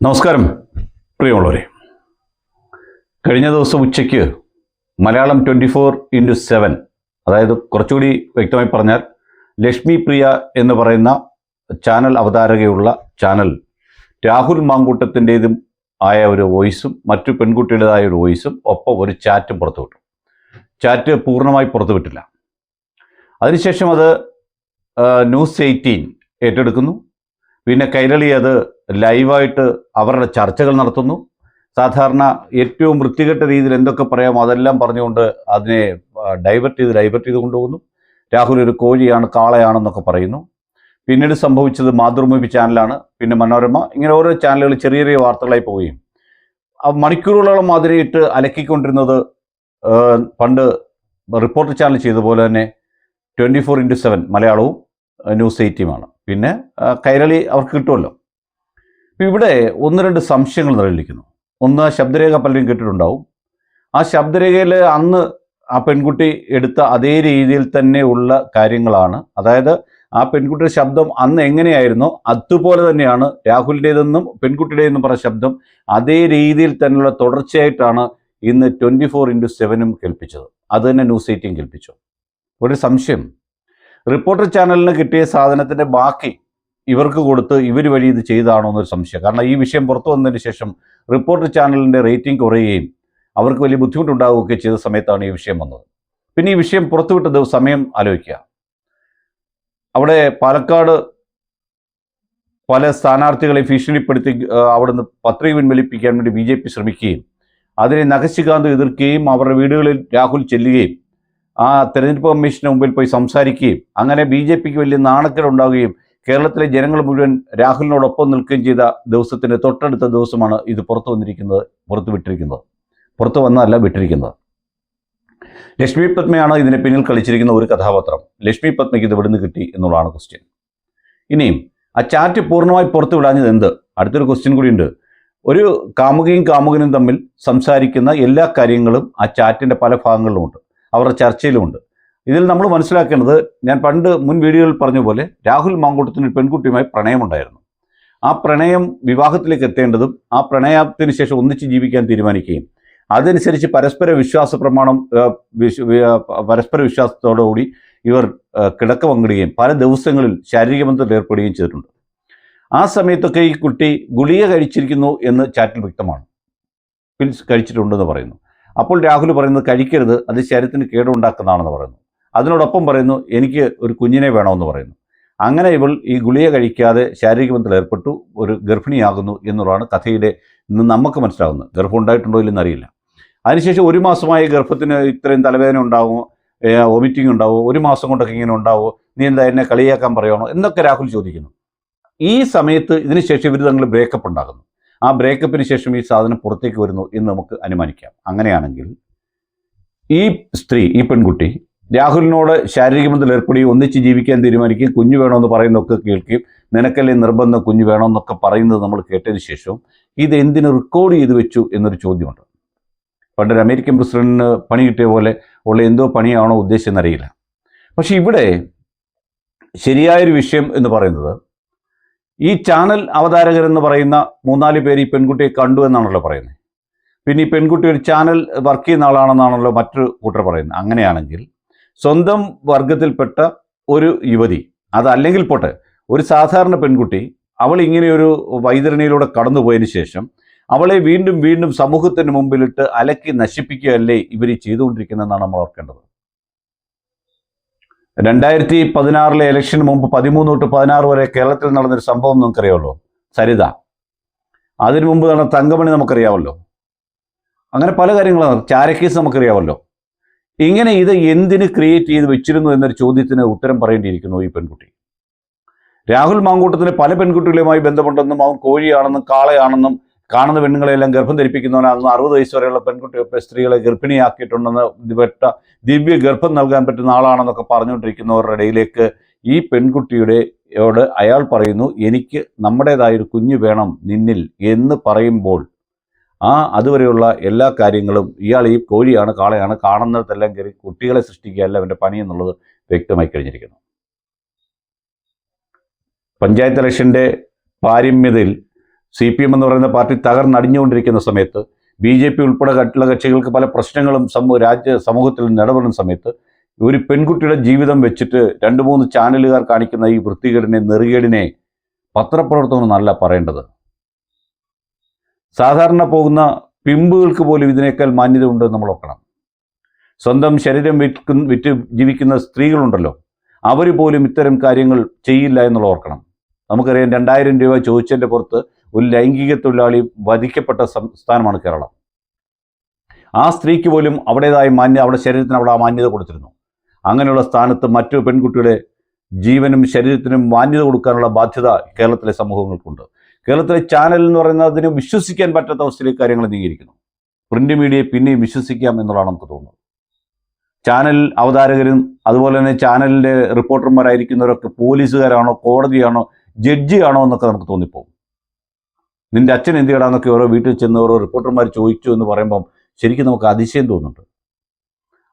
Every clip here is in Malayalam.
നമസ്കാരം പ്രിയമുള്ളവരെ. കഴിഞ്ഞ ദിവസം ഉച്ചയ്ക്ക് Malayalam twenty four into seven അതായത് കുറച്ചുകൂടി വ്യക്തമായി പറഞ്ഞാൽ ലക്ഷ്മി പ്രിയ എന്ന് പറയുന്ന ചാനൽ അവതാരകയുള്ള ചാനൽ രാഹുൽ മാങ്കൂട്ടത്തിന്റെതും ആയ ഒരു വോയിസും മറ്റു പെൺകുട്ടിയുടേതായ ഒരു വോയിസും ഒപ്പം ഒരു ചാറ്റും പുറത്തുവിട്ടു ചാറ്റ് പൂർണമായി പുറത്തുവിട്ടില്ല അതിനുശേഷം അത് ന്യൂസ് എയ്റ്റീൻ ഏറ്റെടുക്കുന്നു. പിന്നെ കൈരളി അത് ലൈവായിട്ട് അവരുടെ ചർച്ചകൾ നടത്തുന്നു. സാധാരണ ഏറ്റവും വൃത്തികെട്ട രീതിയിൽ എന്തൊക്കെ പറയാമോ അതെല്ലാം പറഞ്ഞുകൊണ്ട് അതിനെ ഡൈവേർട്ട് ചെയ്ത് ഡൈവേർട്ട് ചെയ്ത് കൊണ്ടുപോകുന്നു. രാഹുൽ ഒരു കോഴിയാണ് കാളയാണെന്നൊക്കെ പറയുന്നു. പിന്നീട് സംഭവിച്ചത് മാതൃഭൂമി ചാനലാണ്. പിന്നെ മനോരമ ഇങ്ങനെ ഓരോ ചാനലുകൾ ചെറിയ ചെറിയ വാർത്തകളായി പോവുകയും. മണിക്കൂറുകളോളം അതിനെയിട്ട് അലക്കിക്കൊണ്ടിരുന്നത് പണ്ട് റിപ്പോർട്ടർ ചാനൽ ചെയ്ത പോലെ തന്നെ ട്വന്റി ഫോർ ഇന്റു സെവൻ മലയാളവും ന്യൂസ് എയ്റ്റീമാണ് പിന്നെ കൈരളി അവർക്ക് കിട്ടുമല്ലോ. ഇപ്പം ഇവിടെ ഒന്ന് രണ്ട് സംശയങ്ങൾ നിലനിൽക്കുന്നു. ഒന്ന് ശബ്ദരേഖ പലരും കേട്ടിട്ടുണ്ടാവും. ആ ശബ്ദരേഖയിൽ അന്ന് ആ പെൺകുട്ടി എടുത്ത അതേ രീതിയിൽ തന്നെ ഉള്ള കാര്യങ്ങളാണ്. അതായത് ആ പെൺകുട്ടിയുടെ ശബ്ദം അന്ന് എങ്ങനെയായിരുന്നോ? അതുപോലെ തന്നെയാണ് രാഹുലിന്റെതെന്നും പെൺകുട്ടിയുടേതെന്നും പറഞ്ഞ ശബ്ദം അതേ രീതിയിൽ തന്നെയുള്ള തുടർച്ചയായിട്ടാണ് ഇന്ന് ട്വന്റി ഫോർ ഇന്റു സെവനും കേൾപ്പിച്ചത്. അത് തന്നെ ന്യൂസ് എയ്റ്റീൻ കേൾപ്പിച്ചു. ഒരു സംശയം. റിപ്പോർട്ടർ ചാനലിന് കിട്ടിയ സാധനത്തിന്റെ ബാക്കി ഇവർക്ക് കൊടുത്ത് ഇവർ വഴി ഇത് ചെയ്താണോ എന്നൊരു സംശയം. കാരണം ഈ വിഷയം പുറത്തു വന്നതിന് ശേഷം റിപ്പോർട്ടർ ചാനലിന്റെ റേറ്റിംഗ് കുറയുകയും അവർക്ക് വലിയ ബുദ്ധിമുട്ടുണ്ടാവുകയൊക്കെ ചെയ്ത സമയത്താണ് ഈ വിഷയം വന്നത്. പിന്നെ ഈ വിഷയം പുറത്തുവിട്ട ദിവസം സമയം ആലോചിക്കുക. അവിടെ പാലക്കാട് പല സ്ഥാനാർത്ഥികളെ ഭീഷണിപ്പെടുത്തി അവിടുന്ന് പത്രിക പിൻവലിപ്പിക്കാൻ വേണ്ടി ബി ജെ പി ശ്രമിക്കുകയും അതിനെ നഖശികാന്ത് എതിർക്കുകയും അവരുടെ വീടുകളിൽ രാഹുൽ ചെല്ലുകയും ആ തെരഞ്ഞെടുപ്പ് കമ്മീഷന് മുമ്പിൽ പോയി സംസാരിക്കുകയും അങ്ങനെ ബി ജെ പിക്ക് വലിയ നാണക്കേടുണ്ടാവുകയും കേരളത്തിലെ ജനങ്ങൾ മുഴുവൻ രാഹുലിനോടൊപ്പം നിൽക്കുകയും ചെയ്ത ദിവസത്തിന്റെ തൊട്ടടുത്ത ദിവസമാണ് ഇത് പുറത്തു വന്നിരിക്കുന്നത് പുറത്തു വിട്ടിരിക്കുന്നത്. പുറത്തു വന്നതല്ല വിട്ടിരിക്കുന്നത്. ലക്ഷ്മി പത്മയാണ് ഇതിന് പിന്നിൽ കളിച്ചിരിക്കുന്ന ഒരു കഥാപാത്രം. ലക്ഷ്മി പത്മയ്ക്ക് ഇത് ഇവിടുന്ന് കിട്ടി എന്നുള്ളതാണ് ക്വസ്റ്റ്യൻ ഇനിയും ആ ചാറ്റ് പൂർണമായി പുറത്തു വിടാഞ്ഞത് എന്ത്? അടുത്തൊരു ക്വസ്റ്റ്യൻ കൂടിയുണ്ട് ഒരു കാമുകയും കാമുകനും തമ്മിൽ സംസാരിക്കുന്ന എല്ലാ കാര്യങ്ങളും ആ ചാറ്റിന്റെ പല ഭാഗങ്ങളിലുമുണ്ട്. അവരുടെ ചർച്ചയിലുമുണ്ട്. ഇതിൽ നമ്മൾ മനസ്സിലാക്കേണ്ടത് ഞാൻ പണ്ട് മുൻ വീഡിയോയിൽ പറഞ്ഞ പോലെ രാഹുൽ മാങ്കൂട്ടത്തിന് പെൺകുട്ടിയുമായി പ്രണയമുണ്ടായിരുന്നു. ആ പ്രണയം വിവാഹത്തിലേക്ക് എത്തേണ്ടതും ആ പ്രണയത്തിന് ശേഷം ഒന്നിച്ച് ജീവിക്കാൻ തീരുമാനിക്കുകയും അതനുസരിച്ച് പരസ്പര വിശ്വാസ പ്രമാണം പരസ്പര വിശ്വാസത്തോടുകൂടി ഇവർ കിടക്ക പങ്കിടുകയും പല ദിവസങ്ങളിൽ ശാരീരിക ബന്ധത്തിൽ ഏർപ്പെടുകയും ചെയ്തിട്ടുണ്ട്. ആ സമയത്തൊക്കെ ഈ കുട്ടി ഗുളിക കഴിച്ചിരിക്കുന്നു എന്ന് ചാറ്റിൽ വ്യക്തമാണ്. പിൽസ് കഴിച്ചിട്ടുണ്ടെന്ന് പറയുന്നു. അപ്പോൾ രാഹുൽ പറയുന്നത് കഴിക്കരുത് അത് ശരീരത്തിന് കേടുണ്ടാക്കുന്നതാണെന്ന് പറയുന്നു. അതിനോടൊപ്പം പറയുന്നു എനിക്ക് ഒരു കുഞ്ഞിനെ വേണമെന്ന് പറയുന്നു. അങ്ങനെ ഇവൾ ഈ ഗുളിക കഴിക്കാതെ ശാരീരിക ബന്ധത്തിൽ ഏർപ്പെട്ടു ഒരു ഗർഭിണിയാകുന്നു എന്നുള്ളതാണ് കഥയുടെ ഇന്ന് നമുക്ക് മനസ്സിലാകുന്നത് ഗർഭം ഉണ്ടായിട്ടുണ്ടോ ഇല്ലെന്ന് അറിയില്ല. അതിനുശേഷം ഒരു മാസമായി ഗർഭത്തിന് ഇത്രയും തലവേദന ഉണ്ടാവുമോ വോമിറ്റിംഗ് ഉണ്ടാവുമോ ഒരു മാസം കൊണ്ടൊക്കെ ഇങ്ങനെ ഉണ്ടാവുമോ നീ എന്താ എന്നെ കളിയാക്കാൻ പറയണോ എന്നൊക്കെ രാഹുൽ ചോദിക്കുന്നു. ഈ സമയത്ത് ഇതിനുശേഷം ഇവർ തങ്ങൾ ബ്രേക്കപ്പ് ഉണ്ടാകുന്നു ആ ബ്രേക്കപ്പിന് ശേഷം ഈ സാധനം പുറത്തേക്ക് വരുന്നു എന്ന് നമുക്ക് അനുമാനിക്കാം. അങ്ങനെയാണെങ്കിൽ ഈ സ്ത്രീ ഈ പെൺകുട്ടി രാഹുലിനോട് ശാരീരിക ബന്ധത്തിൽ ഏർപ്പെടുകയും ഒന്നിച്ച് ജീവിക്കാൻ തീരുമാനിക്കുകയും കുഞ്ഞു വേണമെന്ന് പറയുന്നതൊക്കെ കേൾക്കുകയും നിനക്കല്ലേ നിർബന്ധം കുഞ്ഞു വേണമെന്നൊക്കെ പറയുന്നത് നമ്മൾ കേട്ടതിന് ശേഷം ഇത് എന്തിന് റെക്കോർഡ് ചെയ്ത് വെച്ചു എന്നൊരു ചോദ്യമുണ്ട്. പണ്ടൊരു അമേരിക്കൻ പ്രസിഡന്റിന് പണി കിട്ടിയ പോലെ ഉള്ള എന്തോ പണിയാണോ ഉദ്ദേശിച്ചെന്നറിയില്ല പക്ഷെ ഇവിടെ ശരിയായൊരു വിഷയം എന്ന് പറയുന്നത് ഈ ചാനൽ അവതാരകർ എന്ന് പറയുന്ന മൂന്നാൽ പേര് ഈ പെൺകുട്ടിയെ കണ്ടു എന്നാണല്ലോ പറയുന്നത്. പിന്നെ ഈ പെൺകുട്ടി ഒരു ചാനൽ വർക്ക് ചെയ്യുന്ന ആളാണെന്നാണല്ലോ മറ്റൊരു കൂട്ടർ പറയുന്നത്. അങ്ങനെയാണെങ്കിൽ സ്വന്തം വർഗത്തിൽപ്പെട്ട ഒരു യുവതി അതല്ലെങ്കിൽ പോട്ടെ ഒരു സാധാരണ പെൺകുട്ടി അവൾ ഇങ്ങനെയൊരു വൈതരണിയിലൂടെ കടന്നുപോയതിന് ശേഷം അവളെ വീണ്ടും വീണ്ടും സമൂഹത്തിന് മുമ്പിലിട്ട് അലക്കി നശിപ്പിക്കുകയല്ലേ ഇവർ ചെയ്തുകൊണ്ടിരിക്കുന്നതെന്നാണ് നമ്മൾ ഓർക്കേണ്ടത്. രണ്ടായിരത്തി പതിനാറിലെ ഇലക്ഷന് മുമ്പ് പതിമൂന്ന് തൊട്ട് പതിനാറ് വരെ കേരളത്തിൽ നടന്നൊരു സംഭവം നമുക്കറിയാമല്ലോ. സരിത. അതിനു മുമ്പ് നടന്ന തങ്കമണി നമുക്കറിയാമല്ലോ. അങ്ങനെ പല കാര്യങ്ങളും ചാരക്കേസ് നമുക്കറിയാമല്ലോ. ഇങ്ങനെ ഇത് എന്തിന് ക്രിയേറ്റ് ചെയ്ത് വെച്ചിരുന്നു എന്നൊരു ചോദ്യത്തിന് ഉത്തരം പറയേണ്ടിയിരിക്കുന്നു ഈ പെൺകുട്ടി. രാഹുൽ മാങ്കൂട്ടത്തിന് പല പെൺകുട്ടികളുമായി ബന്ധമുണ്ടെന്നും അവൻ കോഴിയാണെന്നും കാളയാണെന്നും കാണുന്ന പെണ്ണുങ്ങളെല്ലാം ഗർഭം ധരിപ്പിക്കുന്നവനാണെന്ന് അറുപത് വയസ്സ് വരെയുള്ള പെൺകുട്ടി സ്ത്രീകളെ ഗർഭിണിയാക്കിയിട്ടുണ്ടെന്ന് വെട്ട ദിവ്യ ഗർഭം നൽകാൻ പറ്റുന്ന ആളാണെന്നൊക്കെ പറഞ്ഞുകൊണ്ടിരിക്കുന്നവരുടെ ഇടയിലേക്ക് ഈ പെൺകുട്ടിയുടെ യോട് അയാൾ പറയുന്നു എനിക്ക് നമ്മുടേതായൊരു കുഞ്ഞ് വേണം നിന്നിൽ എന്ന് പറയുമ്പോൾ ആ അതുവരെയുള്ള എല്ലാ കാര്യങ്ങളും ഇയാൾ ഈ കോഴിയാണ് കാളയാണ് കാണുന്നിടത്തെല്ലാം കയറി കുട്ടികളെ സൃഷ്ടിക്കുകയല്ല അവന്റെ പണി എന്നുള്ളത് വ്യക്തമായി കഴിഞ്ഞിരിക്കുന്നു. പഞ്ചായത്ത് ഇലക്ഷന്റെ പാരമ്യതയിൽ സി പി എം എന്ന് പറയുന്ന പാർട്ടി തകർന്നടിഞ്ഞുകൊണ്ടിരിക്കുന്ന സമയത്ത് ബി ജെ പി ഉൾപ്പെടെ മറ്റുള്ള കക്ഷികൾക്ക് പല പ്രശ്നങ്ങളും സമൂഹ രാജ്യ സമൂഹത്തിൽ നിലപെടുന്ന സമയത്ത് ഒരു പെൺകുട്ടിയുടെ ജീവിതം വെച്ചിട്ട് രണ്ട് മൂന്ന് ചാനലുകാർ കാണിക്കുന്ന ഈ വൃത്തികേടിനെ നെറുകേടിനെ നല്ല പറയേണ്ടത്. സാധാരണ പോകുന്ന പിമ്പുകൾക്ക് പോലും ഇതിനേക്കാൾ മാന്യത ഉണ്ട് എന്ന് നമ്മൾ നോക്കണം സ്വന്തം ശരീരം വിൽക്കുന്ന വിറ്റ് ജീവിക്കുന്ന സ്ത്രീകളുണ്ടല്ലോ. അവർ പോലും ഇത്തരം കാര്യങ്ങൾ ചെയ്യില്ല എന്നുള്ള ഓർക്കണം. നമുക്കറിയാം രണ്ടായിരം രൂപ ചോദിച്ചതിന്റെ പുറത്ത് ഒരു ലൈംഗിക തൊഴിലാളി വധിക്കപ്പെട്ട സംസ്ഥാനമാണ് കേരളം. ആ സ്ത്രീക്ക് പോലും അവിടേതായ മാന്യ അവിടെ ശരീരത്തിന് അവിടെ ആ മാന്യത കൊടുത്തിരുന്നു. അങ്ങനെയുള്ള സ്ഥാനത്ത് മറ്റു പെൺകുട്ടിയുടെ ജീവനും ശരീരത്തിനും മാന്യത കൊടുക്കാനുള്ള ബാധ്യത കേരളത്തിലെ സമൂഹങ്ങൾക്കുണ്ട്. കേരളത്തിലെ ചാനൽ എന്ന് പറയുന്നത് അതിന് വിശ്വസിക്കാൻ പറ്റാത്ത അവസ്ഥയിലേക്ക് കാര്യങ്ങൾ നീങ്ങിയിരിക്കുന്നു പ്രിന്റ് മീഡിയയെ പിന്നെയും വിശ്വസിക്കാം എന്നുള്ളതാണ് നമുക്ക് തോന്നുന്നത്. ചാനൽ അവതാരകരും അതുപോലെ തന്നെ ചാനലിന്റെ റിപ്പോർട്ടർമാരായിരിക്കുന്നവരൊക്കെ പോലീസുകാരാണോ കോടതിയാണോ ജഡ്ജിയാണോ എന്നൊക്കെ നമുക്ക് തോന്നിപ്പോകും നിന്റെ അച്ഛൻ എന്ത് ഓരോ വീട്ടിൽ ചെന്ന് ഓരോ റിപ്പോർട്ടർമാർ ചോദിച്ചു എന്ന് പറയുമ്പം ശരിക്കും നമുക്ക് അതിശയം തോന്നുന്നുണ്ട്.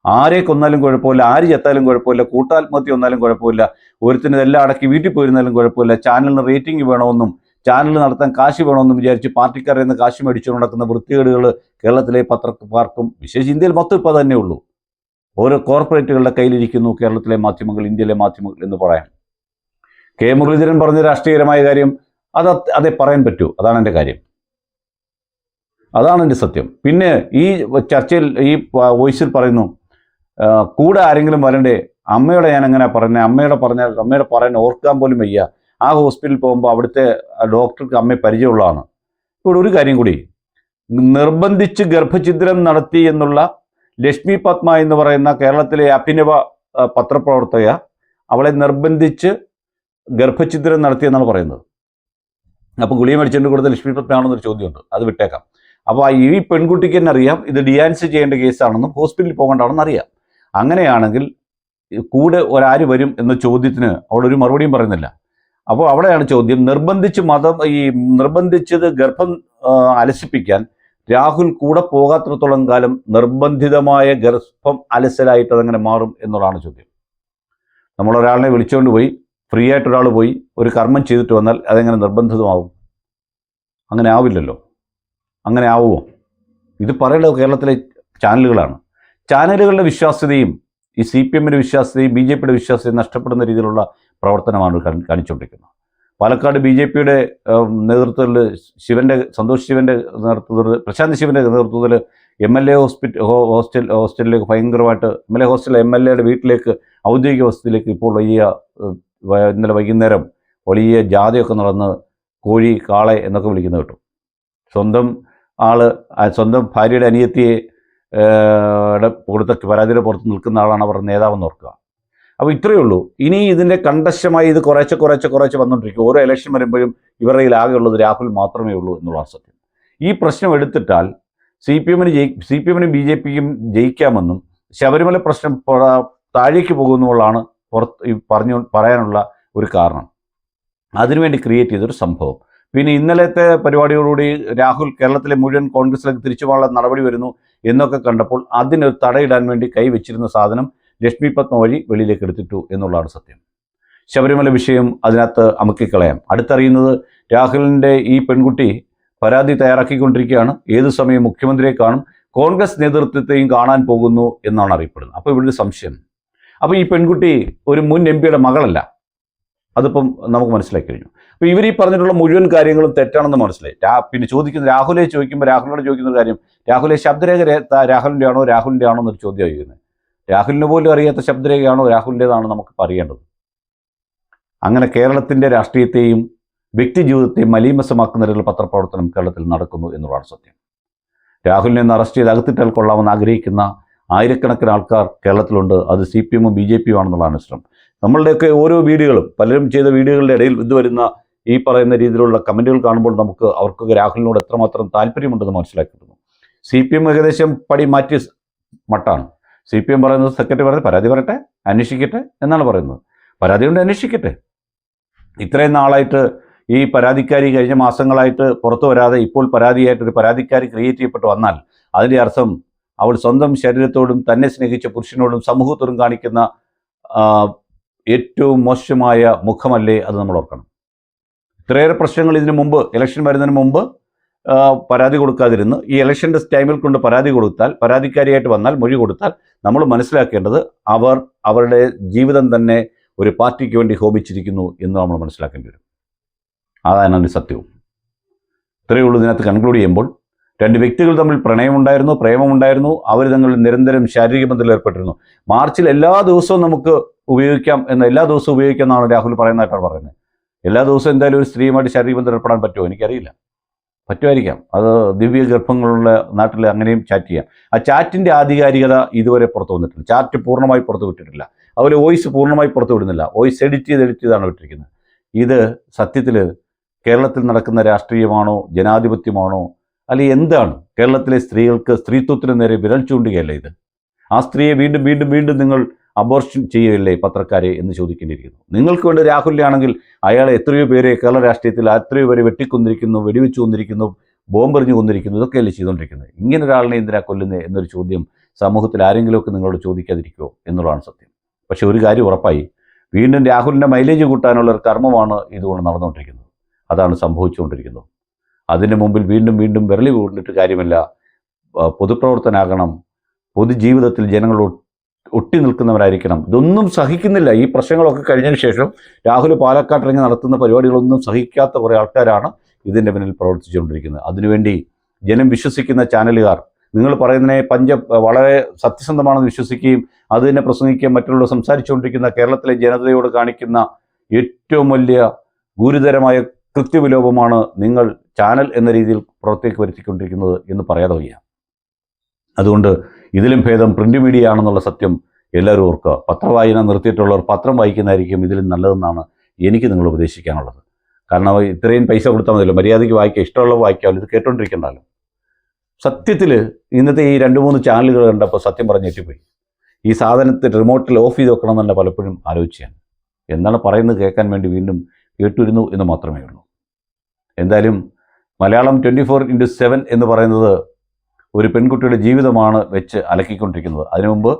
ആരെ കൊന്നാലും കുഴപ്പമില്ല ആര് ചത്താലും കുഴപ്പമില്ല കൂട്ടാത്മഹത്യ വന്നാലും കുഴപ്പമില്ല ഒരുത്തിന് ഇതെല്ലാം അടക്കി വീട്ടിൽ പോയിരുന്നാലും കുഴപ്പമില്ല ചാനലിന് റേറ്റിംഗ് വേണമെന്നും ചാനൽ നടത്താൻ കാശ് വേണമെന്നും വിചാരിച്ച് പാർട്ടിക്കാരിൽ നിന്ന് കാശ് മേടിച്ചു നടക്കുന്ന വൃത്തികേടുകൾ കേരളത്തിലെ പത്രക്കാർക്കും വിശേഷിച്ച് ഇന്ത്യയിൽ മൊത്തം ഇപ്പോൾ തന്നെ ഉള്ളൂ. ഓരോ കോർപ്പറേറ്റുകളുടെ കയ്യിലിരിക്കുന്നു കേരളത്തിലെ മാധ്യമങ്ങൾ ഇന്ത്യയിലെ മാധ്യമങ്ങൾ എന്ന് പറയാം കെ മുരളീധരൻ പറഞ്ഞ രാഷ്ട്രീയപരമായ കാര്യം അത് അതേ പറയാൻ പറ്റൂ. അതാണ് എന്റെ കാര്യം. അതാണ് എന്റെ സത്യം. പിന്നെ ഈ ചർച്ചയിൽ ഈ വോയിസിൽ പറയുന്നു കൂടെ ആരെങ്കിലും വരണ്ടേ? അമ്മയോടെ ഞാൻ എങ്ങനെ പറഞ്ഞത് അമ്മയുടെ പറഞ്ഞാൽ അമ്മയുടെ പറയാൻ ഓർക്കാൻ പോലും വയ്യ. ആ ഹോസ്പിറ്റലിൽ പോകുമ്പോൾ അവിടുത്തെ ഡോക്ടർക്ക് അമ്മയെ പരിചയമുള്ളതാണ്. ഇവിടെ ഒരു കാര്യം കൂടി. നിർബന്ധിച്ച് ഗർഭഛിദ്രം നടത്തി എന്നുള്ള ലക്ഷ്മി പത്മ എന്ന് പറയുന്ന കേരളത്തിലെ അഭിനവ പത്രപ്രവർത്തക അവളെ നിർബന്ധിച്ച് ഗർഭഛിദ്രം നടത്തി എന്നാണ് പറയുന്നത്. അപ്പോൾ ഗുളിയ മേടിച്ചുകൊണ്ട് കൂടുതൽ ലക്ഷ്മി പത്മയാണെന്നൊരു ചോദ്യമുണ്ട്. അത് വിട്ടേക്കാം. അപ്പോൾ ഈ പെൺകുട്ടിക്ക് തന്നെ അറിയാം ഇത് ഡിയാൻസ് ചെയ്യേണ്ട കേസാണെന്നും ഹോസ്പിറ്റലിൽ പോകേണ്ടതാണെന്ന് അറിയാം. അങ്ങനെയാണെങ്കിൽ കൂടെ ഒരാര് വരും എന്ന ചോദ്യത്തിന് അവളൊരു മറുപടിയും പറയുന്നില്ല. അപ്പോൾ അവിടെയാണ് ചോദ്യം. നിർബന്ധിച്ച് മതം ഈ നിർബന്ധിച്ചത് ഗർഭം അലസിപ്പിക്കാൻ രാഹുൽ കൂടെ പോകാത്തിടത്തോളം കാലം നിർബന്ധിതമായ ഗർഭം അലസലായിട്ട് അതങ്ങനെ മാറും എന്നുള്ളതാണ് ചോദ്യം. നമ്മളൊരാളിനെ വിളിച്ചുകൊണ്ട് പോയി ഫ്രീ ആയിട്ട് ഒരാൾ പോയി ഒരു കർമ്മം ചെയ്തിട്ട് വന്നാൽ അതെങ്ങനെ നിർബന്ധിതമാവും അങ്ങനെ ആവില്ലല്ലോ. അങ്ങനെ ആവുമോ ഇത് പറയുന്നത് കേരളത്തിലെ ചാനലുകളാണ്. ചാനലുകളുടെ വിശ്വാസ്യതയും ഈ സി പി എമ്മിന്റെ വിശ്വാസ്യതയും ബി ജെ പിയുടെ വിശ്വാസ്യതയും നഷ്ടപ്പെടുന്ന രീതിയിലുള്ള പ്രവർത്തനമാണ് കാണി- കാണിച്ചുകൊണ്ടിരിക്കുന്നത്. പാലക്കാട് ബി ജെ പിയുടെ നേതൃത്വത്തിൽ ശിവന്റെ സന്തോഷ് ശിവന്റെ നേതൃത്വത്തിൽ പ്രശാന്ത് ശിവന്റെ നേതൃത്വത്തിൽ M L A hospital hostel ഹോസ്റ്റലിലേക്ക് ഭയങ്കരമായിട്ട് M L A hostel M L എയുടെ വീട്ടിലേക്ക് ഔദ്യോഗിക വസതിയിലേക്ക് ഇപ്പോൾ വ- ഇന്നലെ വൈകുന്നേരം വലിയ ജാഥയൊക്കെ നടന്ന് കോഴി കാളെ എന്നൊക്കെ വിളിക്കുന്നത് കേട്ടു. സ്വന്തം ആൾ ആ സ്വന്തം ഭാര്യയുടെ അനിയത്തിയെ കൊടുത്ത പരാതിയുടെ പുറത്ത് നിൽക്കുന്ന ആളാണ് അവരുടെ നേതാവെന്ന് ഓർക്കുക. അപ്പോൾ ഇത്രയേ ഉള്ളൂ. ഇനി ഇതിന്റെ കണ്ടശമായി ഇത് കുറേശ്ശെ കുറേശ്ശെ കുറേശ്ശെ വന്നുകൊണ്ടിരിക്കും ഓരോ ഇലക്ഷൻ വരുമ്പോഴും ഇവരുടെ കയ്യിൽ ആകെയുള്ളത് രാഹുൽ മാത്രമേ ഉള്ളൂ എന്നുള്ള സത്യം. ഈ പ്രശ്നം എടുത്തിട്ടാൽ സി പി എമ്മിന് ജയി സി പി എമ്മിനും ബി ജെ പിക്കും ജയിക്കാമെന്നും ശബരിമല പ്രശ്നം താഴേക്ക് പോകുന്നുള്ളതാണ് പുറത്ത് പറഞ്ഞു പറയാനുള്ള ഒരു കാരണം. അതിനുവേണ്ടി ക്രിയേറ്റ് ചെയ്തൊരു സംഭവം. പിന്നെ ഇന്നലത്തെ പരിപാടിയോടുകൂടി രാഹുൽ കേരളത്തിലെ മുഴുവൻ കോൺഗ്രസിലേക്ക് തിരിച്ചു പോകാനുള്ള നടപടി വരുന്നു എന്നൊക്കെ കണ്ടപ്പോൾ അതിനൊരു തടയിടാൻ വേണ്ടി കൈവച്ചിരുന്ന സാധനം ലക്ഷ്മി പത്മ വഴി വെളിയിലേക്ക് എടുത്തിട്ടു എന്നുള്ളതാണ് സത്യം. ശബരിമല വിഷയം അതിനകത്ത് അമുക്കിക്കളയാം. അടുത്തറിയുന്നത് രാഹുലിന്റെ ഈ പെൺകുട്ടി പരാതി തയ്യാറാക്കിക്കൊണ്ടിരിക്കുകയാണ്. ഏതു സമയം മുഖ്യമന്ത്രിയെ കാണും കോൺഗ്രസ് നേതൃത്വത്തെയും കാണാൻ പോകുന്നു എന്നാണ് അറിയപ്പെടുന്നത്. അപ്പോൾ ഇവിടെ സംശയം. അപ്പോൾ ഈ പെൺകുട്ടി ഒരു മുൻ എം പിയുടെ മകളല്ല. അതിപ്പം നമുക്ക് മനസ്സിലാക്കി കഴിഞ്ഞു. അപ്പോൾ ഇവർ ഈ പറഞ്ഞിട്ടുള്ള മുഴുവൻ കാര്യങ്ങളും തെറ്റാണെന്ന് മനസ്സിലായി. പിന്നെ ചോദിക്കുന്ന രാഹുലെ ചോദിക്കുമ്പോൾ രാഹുലിനോട് ചോദിക്കുന്ന ഒരു കാര്യം രാഹുലെ ശബ്ദരേഖ രാഹുലിന്റെ ആണോ രാഹുലിന്റെ ആണോ എന്നൊരു ചോദ്യം ചോദിക്കുന്നത് രാഹുലിന് പോലും അറിയാത്ത ശബ്ദരേഖയാണോ രാഹുലിന്റെതാണോ നമുക്ക് അറിയേണ്ടത് അങ്ങനെ കേരളത്തിന്റെ രാഷ്ട്രീയത്തെയും വ്യക്തി ജീവിതത്തെയും മലീമസമാക്കുന്ന തരത്തിലുള്ള പത്രപ്രവർത്തനം കേരളത്തിൽ നടക്കുന്നു എന്നുള്ളതാണ് സത്യം. രാഹുലിനെ ഒന്ന് അറസ്റ്റ് ചെയ്ത് അകത്തിട്ടാൽ കൊള്ളാമെന്ന് ആഗ്രഹിക്കുന്ന ആയിരക്കണക്കിന് ആൾക്കാർ കേരളത്തിലുണ്ട്. അത് സി പി എമ്മും ബി ജെ പിയും ആണെന്നുള്ളതാണ് ഇഷ്ടം നമ്മളുടെയൊക്കെ ഓരോ വീഡിയോകളും പലരും ചെയ്ത വീഡിയോകളുടെ ഇടയിൽ ഇത് വരുന്ന ഈ പറയുന്ന രീതിയിലുള്ള കമന്റുകൾ കാണുമ്പോൾ നമുക്ക് അവർക്കൊക്കെ രാഹുലിനോട് എത്രമാത്രം താല്പര്യമുണ്ടെന്ന് മനസ്സിലാക്കി കിട്ടുന്നു സി പി എം ഏകദേശം പടി മാറ്റി മട്ടാണ്. സി പി എം പറയുന്നത് സെക്രട്ടറി പറയുന്നത് പരാതി പറയട്ടെ അന്വേഷിക്കട്ടെ എന്നാണ് പറയുന്നത്. പരാതി കൊണ്ട് അന്വേഷിക്കട്ടെ. ഇത്രയും നാളായിട്ട് ഈ പരാതിക്കാരി കഴിഞ്ഞ മാസങ്ങളായിട്ട് പുറത്തു വരാതെ ഇപ്പോൾ പരാതിയായിട്ട് ഒരു പരാതിക്കാരി ക്രിയേറ്റ് ചെയ്യപ്പെട്ട് വന്നാൽ അതിന്റെ അർത്ഥം അവൾ സ്വന്തം ശരീരത്തോടും തന്നെ സ്നേഹിച്ച പുരുഷനോടും സമൂഹത്തോടും കാണിക്കുന്ന ഏറ്റവും മോശമായ മുഖമല്ലേ അത് നമ്മൾ ഓർക്കണം. ഇത്രയേറെ പ്രശ്നങ്ങൾ ഇതിനു മുമ്പ് ഇലക്ഷൻ വരുന്നതിന് മുമ്പ് പരാതി കൊടുക്കാതിരുന്നു. ഈ ഇലക്ഷന്റെ ടൈമിൽ കൊണ്ട് പരാതി കൊടുത്താൽ പരാതിക്കാരിയായിട്ട് വന്നാൽ മൊഴി കൊടുത്താൽ നമ്മൾ മനസ്സിലാക്കേണ്ടത് അവർ അവരുടെ ജീവിതം തന്നെ ഒരു പാർട്ടിക്ക് വേണ്ടി ഹോമിച്ചിരിക്കുന്നു എന്ന് നമ്മൾ മനസ്സിലാക്കേണ്ടി വരും. അതാണ് സത്യവും. ഇത്രയേ ഉള്ളൂ ഇതിനകത്ത് കൺക്ലൂഡ് ചെയ്യുമ്പോൾ. രണ്ട് വ്യക്തികൾ തമ്മിൽ പ്രണയമുണ്ടായിരുന്നു പ്രേമമുണ്ടായിരുന്നു. അവർ തങ്ങൾ നിരന്തരം ശാരീരിക ബന്ധത്തിൽ ഏർപ്പെട്ടിരുന്നു. മാർച്ചിൽ എല്ലാ ദിവസവും നമുക്ക് ഉപയോഗിക്കാം എന്ന് എല്ലാ ദിവസവും ഉപയോഗിക്കാം എന്നാണ് രാഹുൽ പറയുന്നതായിട്ടാണ് പറയുന്നത്. എല്ലാ ദിവസവും എന്തായാലും ഒരു സ്ത്രീയുമായിട്ട് ശാരീരിക ബന്ധം ഏർപ്പെടാൻ പറ്റുമോ? എനിക്കറിയില്ല. പറ്റുമായിരിക്കാം. അത് ദിവ്യ ഗർഭങ്ങളുള്ള നാട്ടിൽ അങ്ങനെയും ചാറ്റ് ചെയ്യാം. ആ ചാറ്റിന്റെ ആധികാരികത ഇതുവരെ പുറത്തു വന്നിട്ടില്ല. ചാറ്റ് പൂർണമായി പുറത്തു വിട്ടിട്ടില്ല. അതുപോലെ വോയിസ് പൂർണമായി പുറത്തു വിടുന്നില്ല. വോയിസ് എഡിറ്റ് ചെയ്ത് എഡിറ്റ് ചെയ്താണ് വിട്ടിരിക്കുന്നത്. ഇത് സത്യത്തിൽ കേരളത്തിൽ നടക്കുന്ന രാഷ്ട്രീയമാണോ ജനാധിപത്യമാണോ അല്ലെങ്കിൽ എന്താണ് കേരളത്തിലെ സ്ത്രീകൾക്ക് സ്ത്രീത്വത്തിന് നേരെ വിരൽ ചൂണ്ടുകയല്ലേ ഇത്? ആ സ്ത്രീയെ വീണ്ടും വീണ്ടും വീണ്ടും നിങ്ങൾ അബോർഷൻ ചെയ്യുകയല്ലേ പത്രക്കാരെ എന്ന് ചോദിക്കേണ്ടിയിരിക്കുന്നു. നിങ്ങൾക്ക് വേണ്ടി രാഹുലിനാണെങ്കിൽ അയാളെ എത്രയോ പേരെ കേരള രാഷ്ട്രീയത്തിൽ എത്രയോ പേരെ വെട്ടിക്കൊന്നിരിക്കുന്നു വെടിവെച്ച് കൊന്നിരിക്കുന്നു ബോംബെറിഞ്ഞു കൊന്നിരിക്കുന്നു ഇതൊക്കെയല്ലേ ചെയ്തുകൊണ്ടിരിക്കുന്നത്? ഇങ്ങനെ ഒരാളിനെ എന്തിനാ കൊല്ലുന്നത് എന്നൊരു ചോദ്യം സമൂഹത്തിൽ ആരെങ്കിലുമൊക്കെ നിങ്ങളോട് ചോദിക്കാതിരിക്കുമോ എന്നുള്ളതാണ് സത്യം. പക്ഷേ ഒരു കാര്യം ഉറപ്പായി വീണ്ടും രാഹുലിന്റെ മൈലേജ് കൂട്ടാനുള്ള ഒരു കർമ്മമാണ് ഇതുകൊണ്ട് നടന്നുകൊണ്ടിരിക്കുന്നത്. അതാണ് സംഭവിച്ചുകൊണ്ടിരിക്കുന്നത്. അതിന് മുമ്പിൽ വീണ്ടും വീണ്ടും വിരളി കൊണ്ടിട്ട് കാര്യമില്ല. പൊതുപ്രവർത്തനാകണം. പൊതുജീവിതത്തിൽ ജനങ്ങൾ ഒ- ഒട്ടി നിൽക്കുന്നവരായിരിക്കണം. ഇതൊന്നും സഹിക്കുന്നില്ല. ഈ പ്രശ്നങ്ങളൊക്കെ കഴിഞ്ഞതിന് ശേഷം രാഹുൽ പാലക്കാട്ടിറങ്ങി നടത്തുന്ന പരിപാടികളൊന്നും സഹിക്കാത്ത കുറേ ആൾക്കാരാണ് ഇതിന്റെ പിന്നിൽ പ്രവർത്തിച്ചുകൊണ്ടിരിക്കുന്നത്. അതിനുവേണ്ടി ജനം വിശ്വസിക്കുന്ന ചാനലുകാർ നിങ്ങൾ പറയുന്നതിനെ പഞ്ച വളരെ സത്യസന്ധമാണെന്ന് വിശ്വസിക്കുകയും അത് തന്നെ പ്രസംഗിക്കുകയും മറ്റുള്ളവർ സംസാരിച്ചുകൊണ്ടിരിക്കുന്ന കേരളത്തിലെ ജനതയോട് കാണിക്കുന്ന ഏറ്റവും വലിയ ഗുരുതരമായ കൃത്യവിലോപമാണ് നിങ്ങൾ ചാനൽ എന്ന രീതിയിൽ പുറത്തേക്ക് വരുത്തിക്കൊണ്ടിരിക്കുന്നത് എന്ന് പറയാതെ വയ്യ. അതുകൊണ്ട് ഇതിലും ഭേദം പ്രിന്റ് മീഡിയ ആണെന്നുള്ള സത്യം എല്ലാവരും ഓർക്കുക. പത്രവായന നിർത്തിയിട്ടുള്ളവർ പത്രം വായിക്കുന്നതായിരിക്കും ഇതിലും നല്ലതെന്നാണ് എനിക്ക് നിങ്ങൾ ഉപദേശിക്കാനുള്ളത്. കാരണം ഇത്രയും പൈസ കൊടുത്താൽ മതിയല്ലോ. മര്യാദയ്ക്ക് വായിക്കുക. ഇഷ്ടമുള്ളത് വായിക്കാമല്ലോ. ഇത് കേട്ടോണ്ടിരിക്കണ്ടല്ലോ. സത്യത്തിൽ ഇന്നത്തെ ഈ രണ്ട് മൂന്ന് ചാനലുകൾ കണ്ടപ്പോൾ സത്യം പറഞ്ഞ് എത്തിപ്പോയി ഈ സാധനത്തെ റിമോട്ടിൽ ഓഫ് ചെയ്ത് വെക്കണം എന്നല്ല പലപ്പോഴും ആലോചിച്ചാണ് എന്താണ് പറയുന്നത് കേൾക്കാൻ വേണ്ടി വീണ്ടും കേട്ടിരുന്നു എന്ന് മാത്രമേ ഉള്ളൂ. എന്തായാലും Malayalam twenty four into seven എന്ന് പറയുന്നത് ഒരു പെൺകുട്ടിയുടെ ജീവിതമാണ് വെച്ച് അലക്കിക്കൊണ്ടിരിക്കുന്നത്. അതിനു മുമ്പ്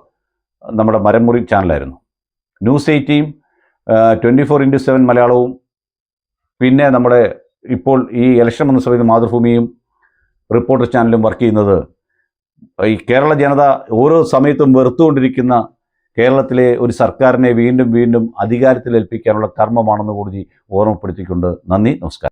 നമ്മുടെ മരമുറി ചാനലായിരുന്നു. News eighteen twenty four into seven മലയാളവും പിന്നെ നമ്മുടെ ഇപ്പോൾ ഈ ഇലക്ഷൻ വന്ന സമയത്ത് മാതൃഭൂമിയും റിപ്പോർട്ടർ ചാനലും വർക്ക് ചെയ്യുന്നത് ഈ കേരള ജനത ഓരോ സമയത്തും വെറുത്തുകൊണ്ടിരിക്കുന്ന കേരളത്തിലെ ഒരു സർക്കാരിനെ വീണ്ടും വീണ്ടും അധികാരത്തിൽ ഏൽപ്പിക്കാനുള്ള കർമ്മമാണെന്ന് കൂടി ഓർമ്മപ്പെടുത്തിക്കൊണ്ട് നന്ദി നമസ്കാരം.